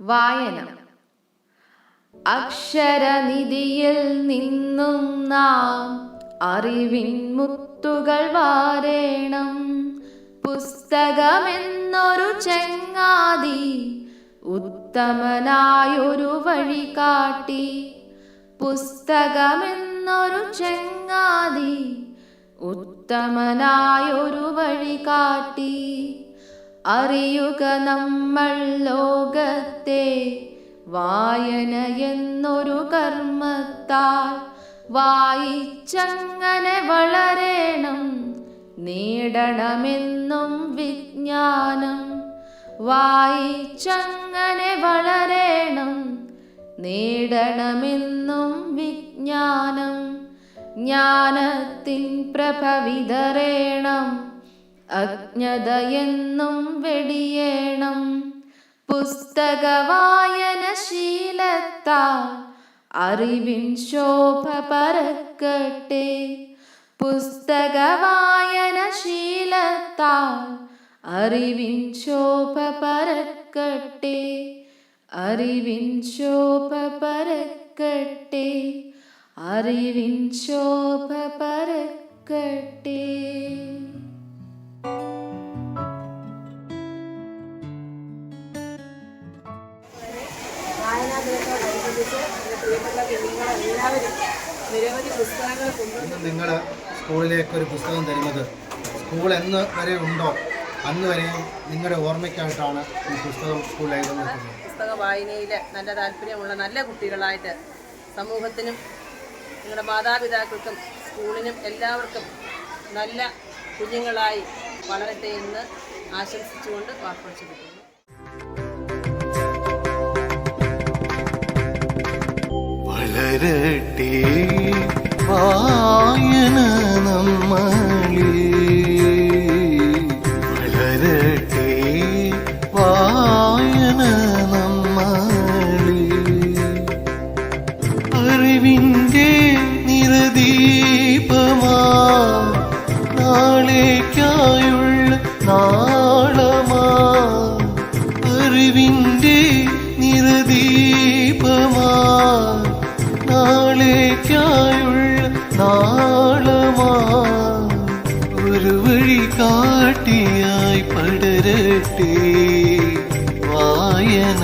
വായന. അക്ഷരനിധിയിൽ നിന്നും നാം അറിവിൻ മുത്തുകൾ വാരേണം. പുസ്തകമെന്നൊരു ചെങ്ങാതി ഉത്തമനായൊരു വഴി കാട്ടി. പുസ്തകമെന്നൊരു ചെങ്ങാതി ഉത്തമനായൊരു വഴി കാട്ടി. അറിയുക നമ്മൾ ലോകത്തെ വായന എന്നൊരു കർമ്മത്താൽ വായിച്ചങ്ങനെ വളരേണം നേടണമെന്നും വിജ്ഞാനം വായിച്ചങ്ങനെ വളരേണം നേടണമെന്നും വിജ്ഞാനം ജ്ഞാനത്തിൻ പ്രഭ വിതറേണം അജ്ഞതയെന്നും വെടിയേണം. പുസ്തക വായന ശീലത്താൽ അറിവിൻ ശോഭ പരക്കട്ടെ. പുസ്തക വായന ശീലത്താൽ അറിവിൻ ശോഭ പരക്കട്ടെ. അറിവിൻ ശോഭ പരക്കട്ടെ. അറിവിൻ ശോഭ പരക്കട്ടെ. പ്രിയപ്പെട്ട കുഞ്ഞുങ്ങളെല്ലാവരും നിരവധി പുസ്തകങ്ങൾ കൊണ്ടുവന്നു. നിങ്ങൾ സ്കൂളിലേക്ക് ഒരു പുസ്തകം തരുന്നത്. സ്കൂൾ എന്ന് വരെ ഉണ്ടോ? അന്ന് വരെയും നിങ്ങളുടെ ഓർമ്മയ്ക്കായിട്ടാണ് ഈ പുസ്തകം സ്കൂളിലേക്ക് നിൽക്കുന്നത് പുസ്തക വായനയിൽ നല്ല താല്പര്യമുള്ള നല്ല കുട്ടികളായിട്ട് സമൂഹത്തിനും നിങ്ങളുടെ മാതാപിതാക്കൾക്കും സ്കൂളിനും എല്ലാവർക്കും നല്ല കുഞ്ഞുങ്ങളായി വളരട്ടെ എന്ന് ആശംസിച്ചുകൊണ്ട് വാക്കുറച്ചു വളരട്ടെ വായന നമ്മളിൽ. വളരട്ടെ വായന നമ്മളിൽ. അറിവിന്റെ നിരദീപമാ. നാളേക്കായുള്ള നാളമാ. അറിവിന്റെ படரட்டே வாயன